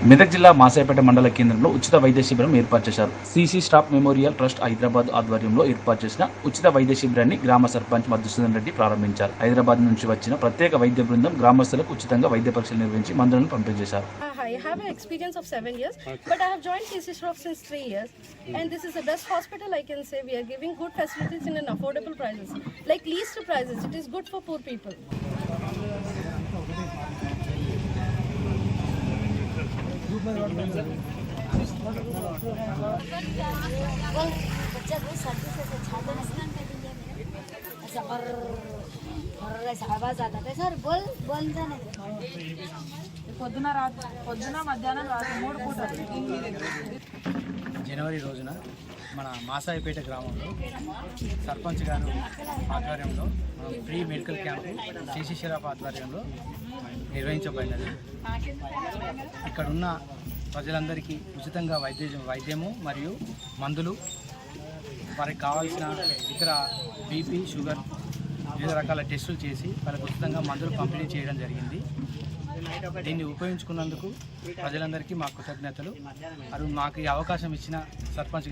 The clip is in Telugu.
మెదక్ జిల్లా మాసాయపేట మండల కేంద్రంలో ఉచిత వైద్య శిబిరం ఏర్పాటు చేశారు C C staff memorial trust Hyderabad ఆధ్వర్యంలో ఏర్పాటు చేసిన ఉచిత వైద్య శిబిరాన్ని గ్రామ సర్పంచ్ మధుసూదన్ రెడ్డి ప్రారంభించారు హైదరాబాద్ నుంచి వచ్చిన ప్రత్యేక వైద్య బృందం గ్రామస్తులకు ఉచితంగా వైద్య పరీక్షలు నిర్వహించి మందులను పంపించేశారు And this is the best hospital I can say. We are giving good facilities in an affordable prices, like least prices. It is good. बच्चा को सर्दी से ऐसे छाते में स्नान कर दीजिए ऐसा और और ऐसा आवाज आता था सर बोल बोल जाने పొద్దున రాత్రి పొద్దున మధ్యాహ్నం రాత్రి మూడు పూటలు జనవరి రోజున మన మాసాయిపేట గ్రామంలో సర్పంచ్ గారు ఆధ్వర్యంలో మనం free medical camp C C Shroff ఆధ్వర్యంలో నిర్వహించబడినది. ఇక్కడ ఉన్న ప్రజలందరికీ ఉచితంగా వైద్య వైద్యము మరియు మందులు వారికి కావాల్సిన ఇతర బీపీ షుగర్ వివిధ రకాల టెస్టులు చేసి వాళ్ళకు ఉచితంగా మందులు పంపిణీ చేయడం జరిగింది. దీన్ని ఉపయోగించుకున్నందుకు ప్రజలందరికీ మా కృతజ్ఞతలు. మరియు మాకు ఈ అవకాశం ఇచ్చిన సర్పంచ్ గారు